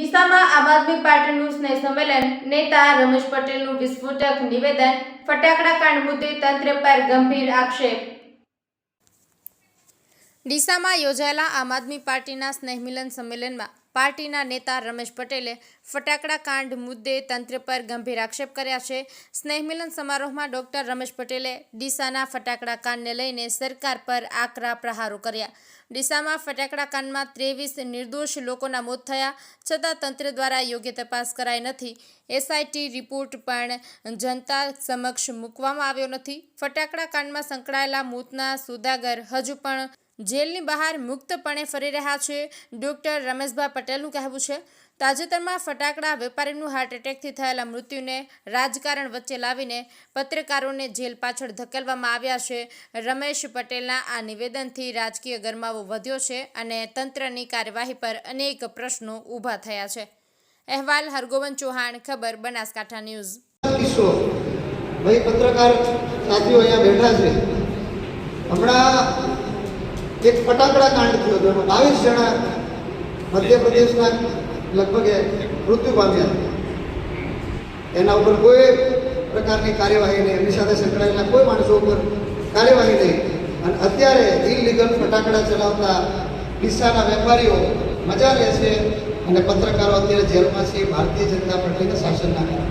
ડીસામાં આમ આદમી પાર્ટીનું સ્નેહ સંમેલન, નેતા રમેશ પટેલનું વિસ્ફોટક નિવેદન, ફટાકડા કાંડ મુદ્દે તંત્ર પર ગંભીર આક્ષેપ. ડીસામાં યોજાયેલા આમ આદમી પાર્ટીના સ્નેહમિલન સંમેલનમાં પાર્ટીના નેતા રમેશ પટેલે ફટાકડા કાંડ મુદ્દે તંત્ર પર ગંભીર આક્ષેપ કર્યા છે. સ્નેહમિલન સમારોહમાં ડોક્ટર રમેશ પટેલે ડીસાના ફટાકડા કાંડને લઈને સરકાર પર આકરા પ્રહારો કર્યા. ડીસામાં ફટાકડા કાંડમાં ત્રેવીસ નિર્દોષ લોકોના મોત થયા, છતાં તંત્ર દ્વારા યોગ્ય તપાસ કરાઈ નથી. એસઆઈટી રિપોર્ટ પણ જનતા સમક્ષ મૂકવામાં આવ્યો નથી. ફટાકડા કાંડમાં સંકળાયેલા મોતના સુદાગર હજુ પણ જેલની બહાર મુક્તપણે ફરી રહ્યા છે. ડૉક્ટર રમેશભાઈ પટેલનું કહેવું છે, તાજેતરમાં ફટાકડા વેપારીનું હાર્ટ એટેકથી થયેલા મૃત્યુને રાજકારણ વચ્ચે લાવીને પત્રકારોને જેલ પાછળ ધકેલવામાં આવ્યા છે. રમેશ પટેલના આ નિવેદનથી રાજકીય ગરમાવો વધ્યો છે અને તંત્રની કાર્યવાહી પર અનેક પ્રશ્નો ઊભા થયા છે. અહેવાલ હરગોવન ચૌહાણ, ખબર, બનાસકાંઠા ન્યૂઝ. પત્રકાર સાથીઓ અહીંયા બેઠા છે. હમણાં એક ફટાકડા કાંડ થયો હતો, એમાં બાવીસ જણા મધ્યપ્રદેશના લગભગ મૃત્યુ પામ્યા. એના ઉપર કોઈ પ્રકારની કાર્યવાહી નહીં, એમની સાથે સંકળાયેલા કોઈ માણસો ઉપર કાર્યવાહી નહીં. અને અત્યારે ઇલીગલ ફટાકડા ચલાવતા ડીસાના વેપારીઓ મજા લે છે અને પત્રકારો અત્યારે જેલમાં છે ભારતીય જનતા પાર્ટીના શાસનના કારણે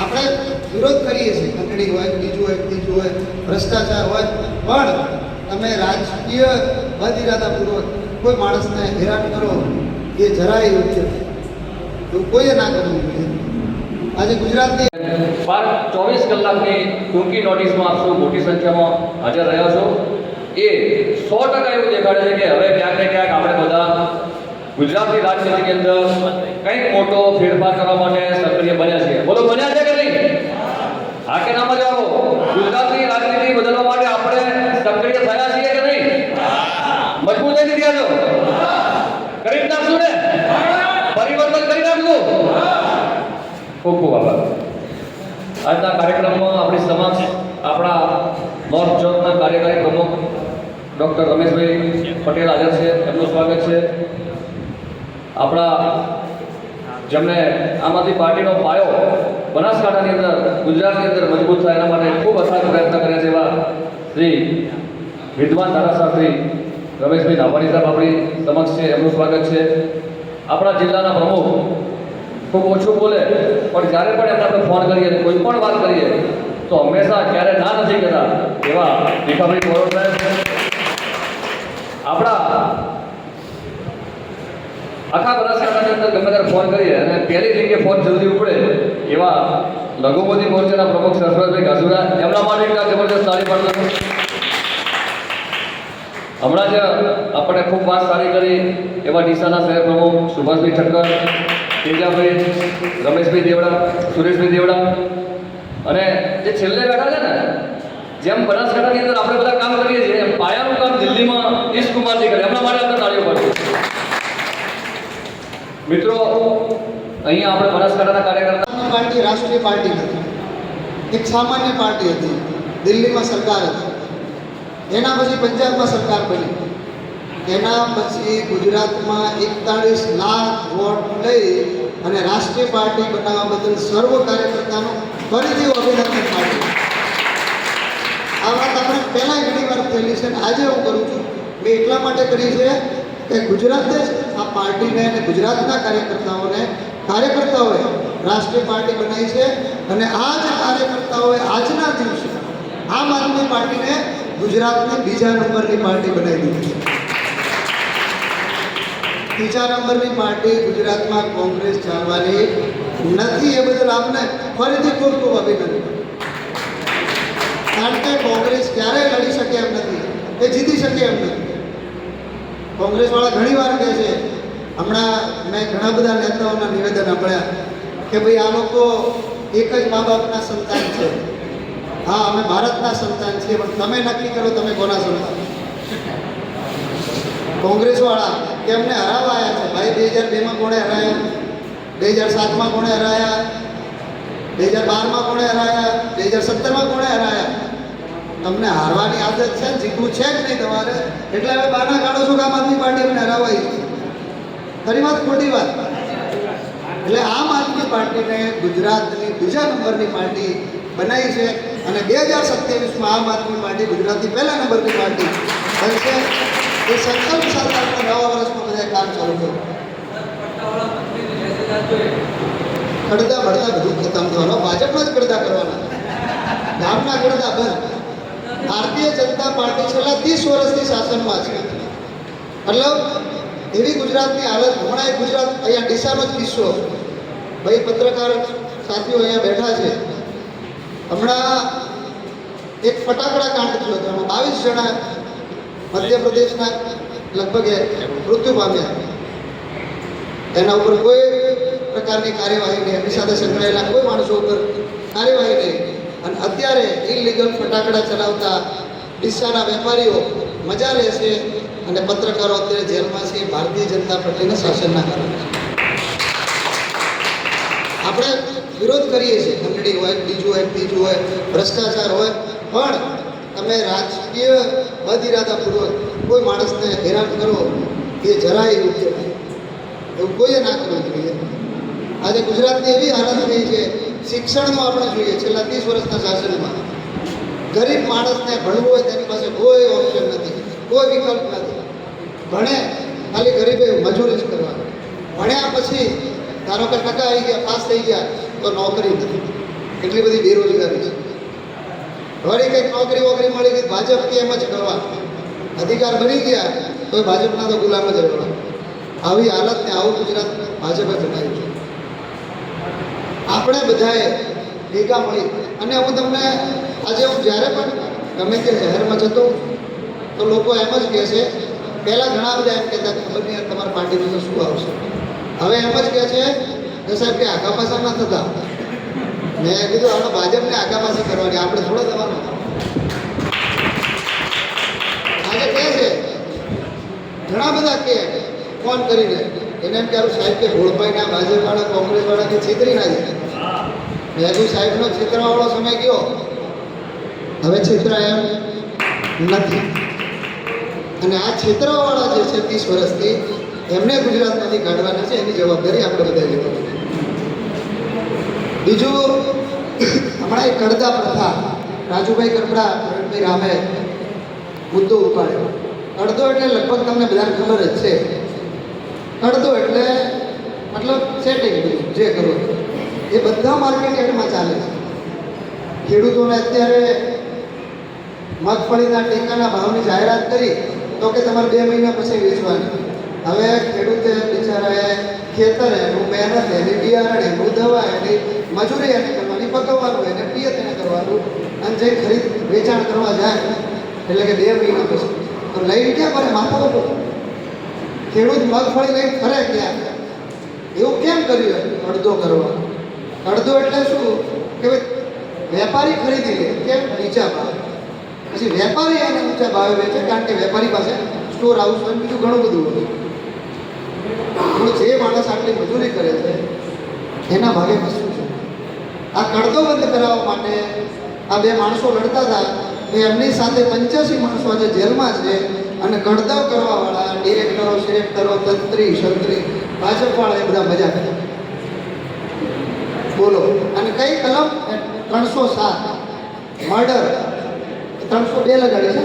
આપણે વિરોધ કરીએ છીએ. ખંડણી હોય, બીજું હોય, ત્રીજું હોય, ભ્રષ્ટાચાર હોય, પણ તમે રાજકીય બદઇરાદાપૂર્વક કોઈ માણસને હેરાન કરો, એ જરાય યોગ્ય. એવું કોઈએ ના કરવું જોઈએ? આજે ગુજરાતની બાર ચોવીસ કલાકની ટૂંકી નોટિસમાં આપ મોટી સંખ્યામાં હાજર રહ્યા છો. એ સો ટકા એવું દેખાડે છે કે હવે ક્યાંક ને ક્યાંક આપણે બધા ગુજરાતની રાજનીતિની અંદર કંઈક મોટો ફેરફાર કરવા માટે સક્રિય બન્યા છે બોલો, બન્યા છે કે નહીં? હા કે ના મજા ગુજરાતની રાજનીતિ બદલવા માટે આપણે સક્રિય થયા છીએ કે નહીં? મજબૂત નથી થયા છો કરી નાખશું ને? પરિવર્તન કરી નાખશું. ખૂબ ખૂબ આભાર. આજના કાર્યક્રમમાં આપણી સમક્ષ આપણા નોર્થ ઝોનના કાર્યકારી પ્રમુખ ડૉક્ટર રમેશભાઈ પટેલ હાજર છે. એમનું સ્વાગત છે. આપણા જેમણે આમ આદમી પાર્ટીનો પાયો બનાસકાંઠાની અંદર, ગુજરાતની અંદર મજબૂત થાય એના માટે ખૂબ અસાર પ્રયત્ન કર્યા છે એવા શ્રી વિદ્વાન ધારાશાસ્ત્રી રમેશભાઈ ધાવાણી સાહેબ આપણી સમક્ષ છે, એમનું સ્વાગત છે. આપણા જિલ્લાના પ્રમુખ ખૂબ ઓછું બોલે, પણ જ્યારે પણ એમને આપણે ફોન કરીએ કોઈ પણ વાત કરીએ, તો હંમેશા ક્યારે ના નથી કહેતા એવા ભીખાભાઈ મોરોડ સાહેબ આપણા આખા અંદર ગમે ત્યારે ફોન કરીએ. અને પહેલી જગ્યાએ ફોન જલ્દી ઉપડે. એવા લઘુમતી મોરચાના પ્રમુખ સરસ્વતભાઈ ગાસુરા એમના માટે એક જબરદસ્ત તાળી પાડતો હમણાં જ આપણે ખૂબ વાત સારી કરી એવા ડીસાના શહેર પ્રમુખ સુભાષભાઈ ઠક્કર, તેજાભાઈ, રમેશભાઈ દેવડા, સુરેશભાઈ દેવડા. અને જે છેલ્લે બેઠા છે ને, જેમ બનાસકાંઠાની અંદર આપણે બધા કામ કરીએ છીએ પાયાનું કામ દિલ્હીમાં ઈશ કુમારજી કરે. એમના માટે આપણે તાળીઓ પાડીએ મિત્રો, અહીંયા આપણે બનાસકાંઠાના કાર્યકર્તા પાર્ટી રાષ્ટ્રીય પાર્ટી નથી. એક સામાન્ય પાર્ટી હતી. દિલ્હીમાં સરકાર હતી. એના પછી પંજાબમાં સરકાર બની. એના પછી ગુજરાતમાં એકતાળીસ લાખ વોટ લઈ અને રાષ્ટ્રીય પાર્ટી બનાવવા બદલ સર્વ કાર્યકર્તાનો ફરીથી અભિનંદન પાર્ટી આ વાત આપણે પહેલાં ઘણી વાર થયેલી છે અને આજે હું કરું છું. મેં એટલા માટે કરી છે કે ગુજરાતે જ આ પાર્ટીને અને ગુજરાતના કાર્યકર્તાઓને કાર્યકર્તાઓએ રાષ્ટ્રીય પાર્ટી બનાવી છે અને આ જ કાર્યકર્તાઓએ આજના દિવસે આમ આદમી પાર્ટીને ગુજરાતની બીજા નંબરની પાર્ટી બનાવી દીધી છે. ત્રીજા નંબરની પાર્ટી ગુજરાતમાં કોંગ્રેસ ચાલવાની નથી, એ બદલ આપને ફરીથી ખૂબ ખૂબ અભિનંદન. કારણ કે કોંગ્રેસ ક્યારેય લડી શકે એમ નથી, એ જીતી શકે એમ નથી. કોંગ્રેસવાળા ઘણી વાર કહે છે, હમણાં મેં ઘણા બધા નેતાઓના નિવેદન સાંભળ્યા કે ભાઈ આ લોકો એક જ મા બાપના સંતાન છે. હા, અમે ભારતના સંતાન છીએ, પણ તમે નક્કી કરો તમે કોના સંતાન. કોંગ્રેસવાળા કે અમને હરાવવા આવ્યા છે. ભાઈ, બે હજાર બેમાં કોણે હરાયા? બે હજાર સાતમાં કોણે હરાયા? બે હજાર બારમાં કોણે હરાયા? બે હજાર સત્તરમાં કોણે હરાયા? તમને હારવાની આદત છે? જીતવું છે જ નહીં તમારે? એટલે હવે બાના કાઢો છો કે આમ આદમી પાર્ટી અમને હરાવાઈ ખરી વાત, ખોટી વાત? એટલે આમ આદમી પાર્ટીને ગુજરાતની બીજા નંબરની પાર્ટી બનાવી છે અને બે હજાર સત્યાવીસમાં આમ આદમી પાર્ટી ગુજરાતની પહેલા નંબરની પાર્ટી બનશે એ સંકલ્પ સાથે નવા વર્ષમાં બધા કામ ચાલુ થયું કડદા બળદા બધું ખતમ થવાનો. ભાજપમાં જ કડદા કરવાના. ગામના કડદા બંધ. ભારતીય જનતા પાર્ટી છેલ્લા ત્રીસ વર્ષથી શાસનમાં છે. મતલબ એવી ગુજરાતની હાલત, હમણાં ગુજરાત અહીંયા ડીસાનો જ કિસ્સો. ભાઈ પત્રકાર સાથીઓ અહીંયા બેઠા છે. હમણાં એક ફટાકડા કાંડ થયો હતો. બાવીસ જણા મધ્યપ્રદેશના લગભગ મૃત્યુ પામ્યા. એના ઉપર કોઈ પ્રકારની કાર્યવાહી નહીં. એમની સાથે સંકળાયેલા કોઈ માણસો ઉપર કાર્યવાહી નહીં. અને અત્યારે ઇલીગલ ફટાકડા ચલાવતા ડીસાના વેપારીઓ મજા લે છે અને પત્રકારો અત્યારે જેલમાં છે, ભારતીય જનતા પાર્ટીના શાસનના કારણે. આપણે વિરોધ કરીએ છીએ. ખંડણી હોય, બીજું હોય, ત્રીજું હોય, ભ્રષ્ટાચાર હોય, પણ તમે રાજકીય બદઇરાદાપૂર્વક કોઈ માણસને હેરાન કરો એ જરાય એવું કહેવાય એવું કોઈએ ના કરવું જોઈએ. આજે ગુજરાતની એવી હાલત થઈ છે શિક્ષણનું આપણે જોઈએ, છેલ્લા ત્રીસ વર્ષના શાસનમાં ગરીબ માણસને ભણવું હોય તેની પાસે કોઈ ઓપ્શન નથી, કોઈ વિકલ્પ નથી. ભણે, ખાલી ગરીબે મજૂરી જ કરવાની. ભણ્યા પછી ધારો કે ટકા આવી ગયા, પાસ થઈ ગયા, તો નોકરી નથી. એટલી બધી બેરોજગારી છે. વળી કંઈક નોકરી વોકરી મળી ગઈ, ભાજપ કે એમ જ કરવા. અધિકાર બની ગયા તો ભાજપના તો ગુલામ જ રહેવા આવી હાલતને આવું ગુજરાત ભાજપે જણાવ્યું છે. આપણે બધાએ ભેગા મળી. અને હું તમને આજે હું જ્યારે પણ ગમે તે શહેરમાં જતો તો લોકો એમ જ કહે છે, પહેલાં ઘણા બધા એમ કહેતા ખબર નહીં તમારા પાર્ટીનું તો શું આવશે. હવે એમ જ કહે છે કે સાહેબ કે આગા પાછા ના થતા. મેં કીધું, આપણે ભાજપને આગા પાછા કરવાની, આપણે થોડો થવાનું. આજે કહે છે, ઘણા બધા કે ફોન કરીને એને એમ કહેવું સાહેબ કે ગોળભાઈના ભાજપવાળા કોંગ્રેસવાળા કે છેતરી ના જાય. મેં કીધું સાહેબનો છેતરાવાળો સમય ગયો. હવે છેતરાય નથી. અને આ છેતરાવાળા જે છે ત્રીસ વર્ષથી એમને ગુજરાતમાંથી કાઢવાના છે, એની જવાબદારી આપણે બધા લેવાની બીજું, હમણાં એક કડદા પ્રથા રાજુભાઈ કરપડા પ્રવીણભાઈ રામે મુદ્દો ઉપાડ્યો. અડધો એટલે લગભગ તમને બધાને ખબર જ છે અડધો એટલે મતલબ સેટિંગ જે કરો એ બધા માર્કેટ યાર્ડમાં ચાલે છે. ખેડૂતોને અત્યારે મગફળીના ટેકાના ભાવની જાહેરાત કરી, તો કે તમારે બે મહિના પછી વેચવાની. હવે ખેડૂતે બિચારાએ ખેતર એનું મહેનત એની બિયારણ, એનું દવા, એની મજૂરી એને કરવાની, પકવવાનું, એને પિયત એને કરવાનું, અને જે ખરીદ, વેચાણ કરવા જાય, એટલે કે બે મહિના પછી. તો લઈને ક્યાં મારે માથા ખેડૂત મગફળી લઈને ફરે ક્યાં? કેમ કર્યું એમ? અડધો કરવા. અડધો એટલે શું? કે વેપારી ખરીદી લે. કેમ? નીચા ભાવે. પછી વેપારી એને ઊંચા ભાવે વેચે, કારણ કે વેપારી પાસે સ્ટોર હાઉસ હોય બીજું ઘણું બધું હોય. જે માણસ આટલી મજૂરી કરે છે, એના ભાગે વસ્તુ છે. આ કડદો બંધ કરાવવા માટે આ બે માણસો લડતા હતા. એ એમની સાથે પંચ્યાસી માણસો આજે જેલમાં છે. અને કડદાવ કરવાવાળા ડિરેક્ટરો સિરેક્ટરો તંત્રી શંત્રી ભાજપવાળા એ બધા મજા કરે. બોલો. અને કઈ કલમ? ત્રણસો સાત. મર્ડર. ત્રણસો બે લગાડી છે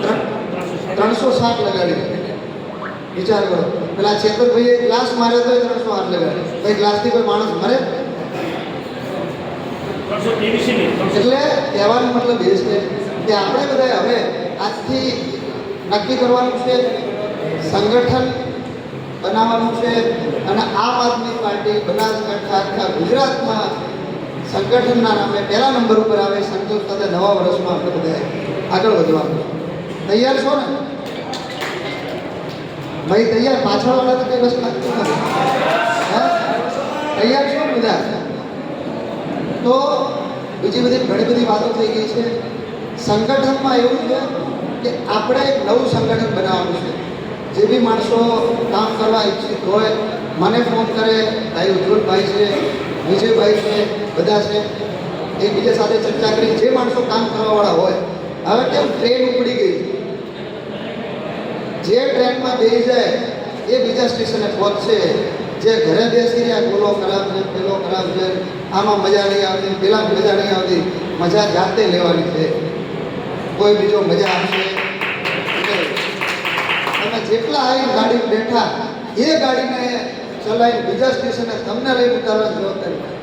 ત્રણ- ત્રણસો સાત લગાડી. વિચાર કરો. પેલા ચેતરભાઈએ ગ્લાસ માર્યો તો ત્રણસો આઠ લગાડી. ભાઈ ગ્લાસથી કોઈ માણસ મરે? એટલે કહેવાનો મતલબ એ છે કે આપણે બધા હવે આજથી નક્કી કરવાનું છે સંગઠન બનાવવાનું છે અને આમ આદમી પાર્ટી બનાસકાંઠા આખા ગુજરાતમાં સંગઠનના નામે પહેલા નંબર ઉપર આવે, સંતોષ સાથે નવા વર્ષમાં આપણે બધા આગળ વધવાનું તૈયાર છો ને? ભાઈ, તૈયાર? પાછળવાળા તો કઈ વસ્તુ લાગતું નથી? તૈયાર છો બધા? તો બીજી બધી ઘણી બધી વાતો થઈ ગઈ છે. સંગઠનમાં એવું છે કે આપણે એક નવું સંગઠન બનાવવાનું છે. જે બી માણસો કામ કરવા ઈચ્છિત હોય, મને ફોન કરે, ભાઈ ઉજ્જવલભાઈ છે, વિજયભાઈ છે, બધા છે, એકબીજા સાથે ચર્ચા કરી, જે માણસો કામ કરવાવાળા હોય, હવે કેમ ટ્રેન ઉપડી ગઈ? જે ટ્રેનમાં બેસી જાય, એ બીજા સ્ટેશને પહોંચશે. જે ઘરે બેસી રહ્યા ગોલો ખરાબ છે, પેલો ખરાબ છે, આમાં મજા નહીં આવતી પેલા મજા નહીં આવતી, મજા જાતે લેવાની છે. કોઈ બીજો મજા આવશે અને જેટલા આવીને ગાડી બેઠા એ ગાડીને ચલાવીને બીજા સ્ટેશને તમને લઈ ઉતારવાની જવાબદારી.